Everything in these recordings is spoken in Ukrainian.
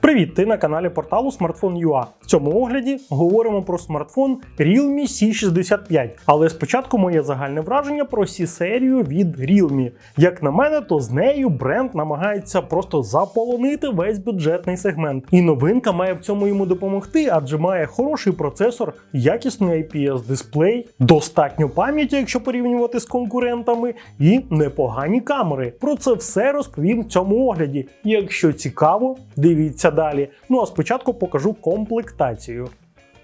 Привіт, ти на каналі порталу Smartphone.ua. В цьому огляді говоримо про смартфон Realme C65. Але спочатку моє загальне враження про C-серію від Realme. Як на мене, то з нею бренд намагається просто заполонити весь бюджетний сегмент. І новинка має в цьому йому допомогти, адже має хороший процесор, якісний IPS дисплей, достатньо пам'яті, якщо порівнювати з конкурентами, і непогані камери. Про це все розповім в цьому огляді. Якщо цікаво, дивіться далі. Ну а спочатку покажу комплектацію.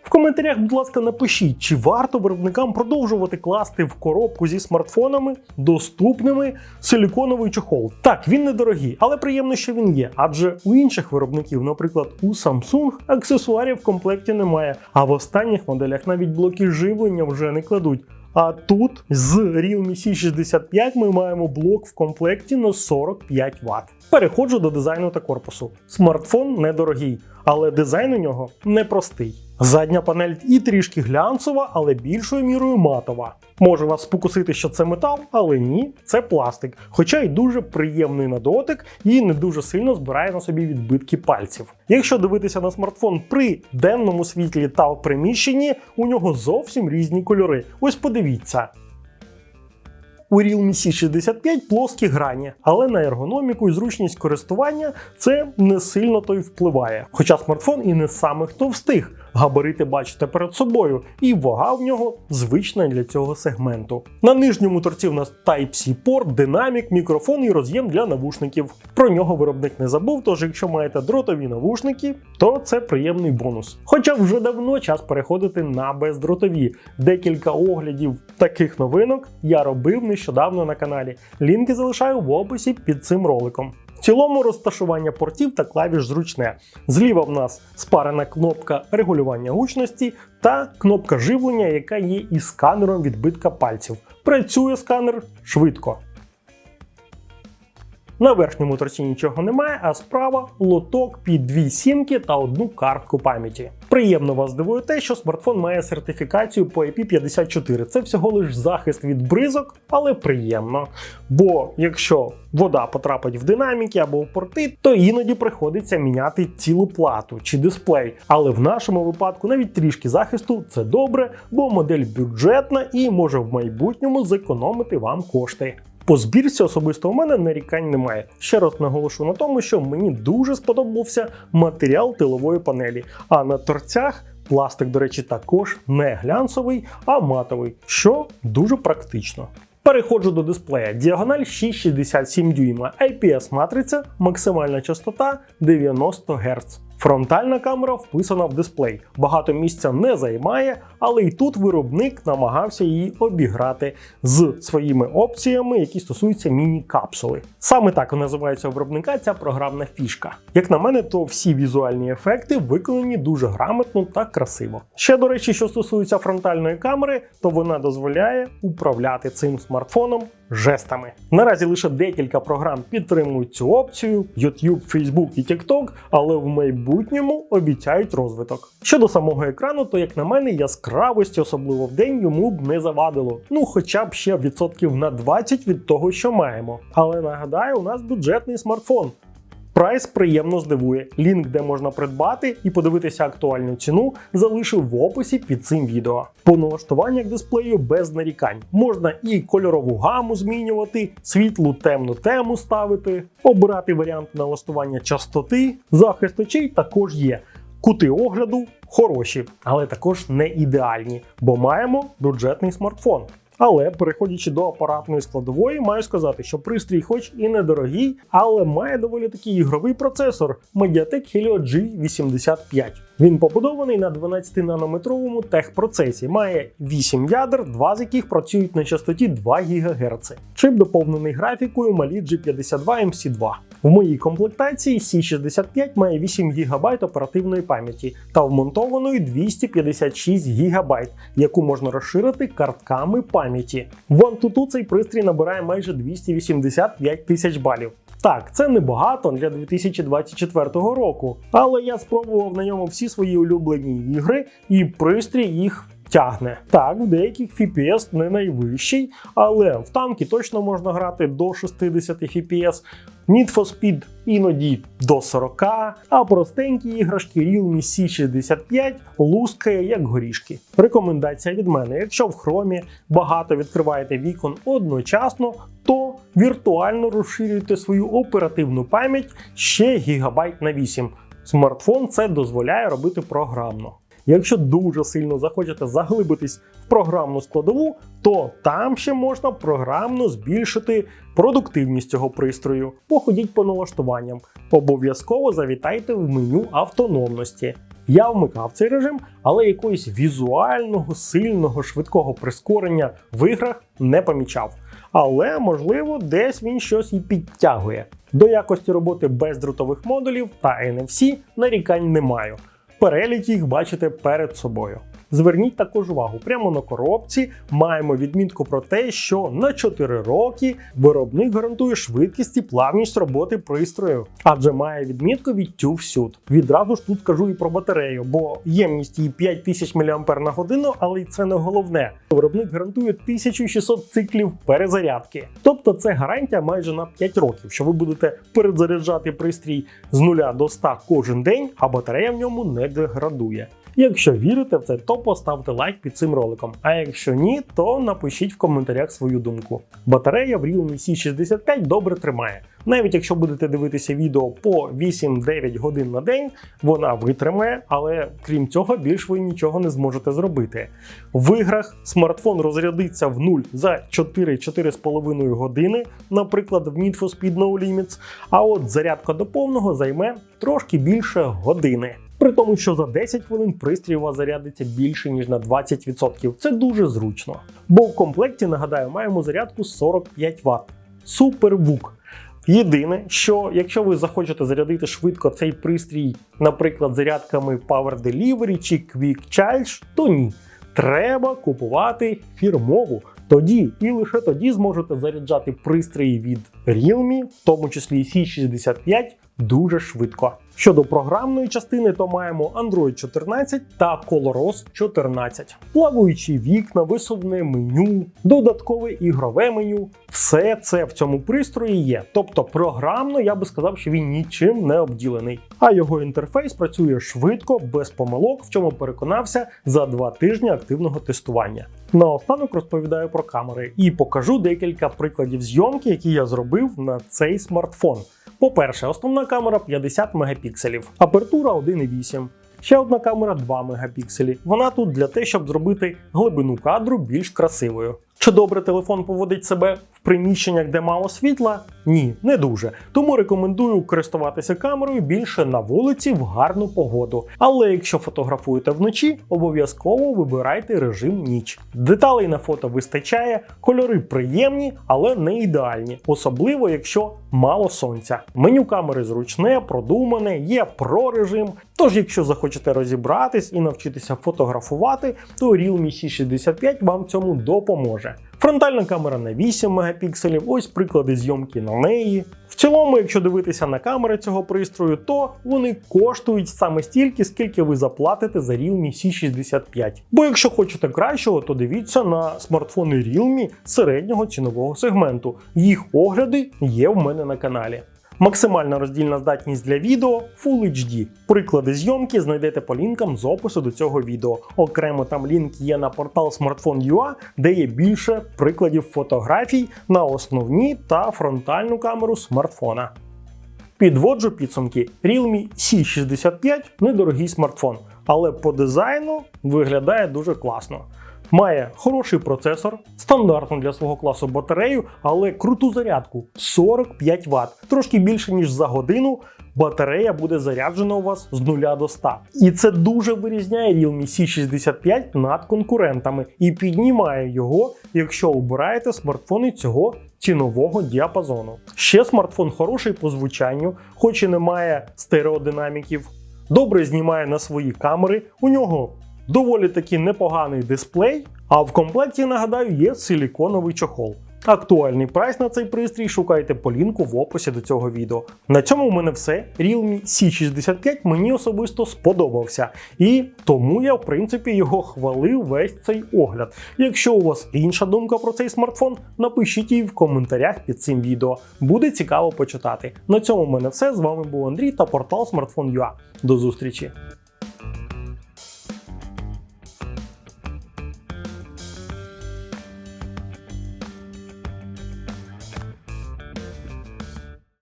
В коментарях, будь ласка, напишіть, чи варто виробникам продовжувати класти в коробку зі смартфонами доступними силіконовий чохол. Так, він недорогий, але приємно, що він є. Адже у інших виробників, наприклад, у Samsung, аксесуарів в комплекті немає. А в останніх моделях навіть блоки живлення вже не кладуть. А тут з Realme C65 ми маємо блок в комплекті на 45 Вт. Переходжу до дизайну та корпусу. Смартфон недорогий, але дизайн у нього непростий. Задня панель і трішки глянцева, але більшою мірою матова. Може вас спокусити, що це метал, але ні, це пластик. Хоча й дуже приємний на дотик і не дуже сильно збирає на собі відбитки пальців. Якщо дивитися на смартфон при денному світлі та в приміщенні, у нього зовсім різні кольори. Ось подивіться. У Realme C65 плоскі грані, але на ергономіку і зручність користування це не сильно то й впливає. Хоча смартфон і не з самих товстих. Габарити бачите перед собою, і вага в нього звична для цього сегменту. На нижньому торці в нас Type-C порт, динамік, мікрофон і роз'єм для навушників. Про нього виробник не забув, тож якщо маєте дротові навушники, то це приємний бонус. Хоча вже давно час переходити на бездротові. Декілька оглядів таких новинок я робив нещодавно на каналі. Лінки залишаю в описі під цим роликом. Цілому розташування портів та клавіш зручне. Зліва в нас спарена кнопка регулювання гучності та кнопка живлення, яка є із сканером відбитка пальців. Працює сканер швидко. На верхньому торці нічого немає, а справа лоток під дві сімки та одну картку пам'яті. Приємно вас дивує те, що смартфон має сертифікацію по IP54. Це всього лиш захист від бризок, але приємно. Бо якщо вода потрапить в динаміки або в порти, то іноді приходиться міняти цілу плату чи дисплей. Але в нашому випадку навіть трішки захисту це добре, бо модель бюджетна і може в майбутньому зекономити вам кошти. По збірці особисто у мене нарікань немає. Ще раз наголошу на тому, що мені дуже сподобався матеріал тилової панелі, а на торцях. Пластик, до речі, також не глянцевий, а матовий, що дуже практично. Переходжу до дисплея. Діагональ 6,67 дюйма, IPS матриця, максимальна частота 90 Гц. Фронтальна камера вписана в дисплей. Багато місця не займає, але і тут виробник намагався її обіграти з своїми опціями, які стосуються міні-капсули. Саме так називається виробника ця програмна фішка. Як на мене, то всі візуальні ефекти виконані дуже грамотно та красиво. Ще до речі, що стосується фронтальної камери, то вона дозволяє управляти цим смартфоном жестами. Наразі лише декілька програм підтримують цю опцію: YouTube, Facebook і TikTok, але в майбутньому обіцяють розвиток. Щодо самого екрану, то як на мене, яскравості, особливо в день, йому б не завадило. Ну, хоча б ще відсотків на 20 від того, що маємо. Але нагадаю, у нас бюджетний смартфон. Прайс приємно здивує. Лінк, де можна придбати і подивитися актуальну ціну, залишив в описі під цим відео. По налаштуваннях дисплею без нарікань. Можна і кольорову гаму змінювати, світлу темну тему ставити, обирати варіант налаштування частоти, захист очей також є. Кути огляду хороші, але також не ідеальні, бо маємо бюджетний смартфон. Але переходячи до апаратної складової, маю сказати, що пристрій, хоч і недорогий, але має доволі такий ігровий процесор Mediatek Helio G85. Він побудований на 12-нанометровому техпроцесі, має 8 ядер, два з яких працюють на частоті 2 ГГц. Чип доповнений графікою Mali G52 MC2. В моїй комплектації C65 має 8 ГБ оперативної пам'яті та вмонтованої 256 ГБ, яку можна розширити картками пам'яті. В Antutu цей пристрій набирає майже 285 тисяч балів. Так, це небагато для 2024 року, але я спробував на ньому всі свої улюблені ігри, і пристрій їх тягне. Так, в деяких FPS не найвищий, але в танки точно можна грати до 60 FPS. Need for Speed іноді до 40, а простенькі іграшки Realme C65 лускає як горішки. Рекомендація від мене: якщо в хромі багато відкриваєте вікон одночасно, то віртуально розширюйте свою оперативну пам'ять ще гігабайт на 8. Смартфон це дозволяє робити програмно. Якщо дуже сильно захочете заглибитись в програмну складову, то там ще можна програмно збільшити продуктивність цього пристрою. Походіть по налаштуванням. Обов'язково завітайте в меню автономності. Я вмикав цей режим, але якогось візуального, сильного, швидкого прискорення в іграх не помічав. Але можливо, десь він щось і підтягує. До якості роботи бездротових модулів та NFC нарікань не маю. Перелік їх бачите перед собою. Зверніть також увагу, прямо на коробці маємо відмітку про те, що на 4 роки виробник гарантує швидкість і плавність роботи пристрою, адже має відмітку від TÜV Відразу ж тут скажу і про батарею, бо ємність її 5000 мАч але й це не головне. Виробник гарантує 1600 циклів перезарядки. Тобто це гарантія майже на 5 років, що ви будете перезаряджати пристрій з 0 до 100 кожен день, а батарея в ньому не деградує. Якщо вірите в це, то поставте лайк під цим роликом. А якщо ні, то напишіть в коментарях свою думку. Батарея в Realme C65 добре тримає. Навіть якщо будете дивитися відео по 8-9 годин на день, вона витримає, але крім цього, більш ви нічого не зможете зробити. В іграх смартфон розрядиться в нуль за 4-4,5 години, наприклад, в Need for Speed No Limits, а от зарядка до повного займе трошки більше години. При тому, що за 10 хвилин пристрій у вас зарядиться більше ніж на 20%. Це дуже зручно. Бо в комплекті, нагадаю, маємо зарядку 45 Вт. Супербук. Єдине, що якщо ви захочете зарядити швидко цей пристрій, наприклад, зарядками Power Delivery чи Quick Charge, то ні. Треба купувати фірмову. Тоді і лише тоді зможете заряджати пристрої від Realme, в тому числі C65, дуже швидко. Щодо програмної частини, то маємо Android 14 та ColorOS 14. Плаваючі вікна, висувне меню, додаткове ігрове меню. Все це в цьому пристрої є. Тобто програмно я би сказав, що він нічим не обділений. А його інтерфейс працює швидко, без помилок, в чому переконався за два тижні активного тестування. Наостанок розповідаю про камери і покажу декілька прикладів зйомки, які я зробив на цей смартфон. По-перше, основна камера 50 мегапікселів, апертура 1,8. Ще одна камера 2 мегапікселі. Вона тут для те, щоб зробити глибину кадру більш красивою. Чи добре телефон поводить себе приміщеннях, де мало світла? Ні, не дуже. Тому рекомендую користуватися камерою більше на вулиці в гарну погоду. Але якщо фотографуєте вночі, обов'язково вибирайте режим ніч. Деталей на фото вистачає, кольори приємні, але не ідеальні, особливо якщо мало сонця. Меню камери зручне, продумане, є про режим. Тож, якщо захочете розібратись і навчитися фотографувати, то Realme C65 вам цьому допоможе. Фронтальна камера на 8 мегапікселів, ось приклади зйомки на неї. В цілому, якщо дивитися на камери цього пристрою, то вони коштують саме стільки, скільки ви заплатите за Realme C65. Бо якщо хочете кращого, то дивіться на смартфони Realme середнього цінового сегменту. Їх огляди є в мене на каналі. Максимальна роздільна здатність для відео Full HD. Приклади зйомки знайдете по лінкам з опису до цього відео. Окремо там лінк є на портал Smartphone.ua, де є більше прикладів фотографій на основні та фронтальну камеру смартфона. Підводжу підсумки. Realme C65 недорогий смартфон, але по дизайну виглядає дуже класно. Має хороший процесор, стандартну для свого класу батарею, але круту зарядку 45 Вт. Трошки більше ніж за годину. Батарея буде заряджена у вас з 0 до 100. І це дуже вирізняє Realme C65 над конкурентами і піднімає його, якщо обираєте смартфони цього цінового діапазону. Ще смартфон хороший по звучанню, хоч і не має стереодинаміків. Добре знімає на свої камери. У нього доволі таки непоганий дисплей. А в комплекті, нагадаю, є силіконовий чохол. Актуальний прайс на цей пристрій шукайте по лінку в описі до цього відео. На цьому у мене все. Realme C65 мені особисто сподобався, і тому я в принципі його хвалив весь цей огляд. Якщо у вас інша думка про цей смартфон, напишіть її в коментарях під цим відео. Буде цікаво почитати. На цьому в мене все. З вами був Андрій та портал Smartphone.ua. До зустрічі!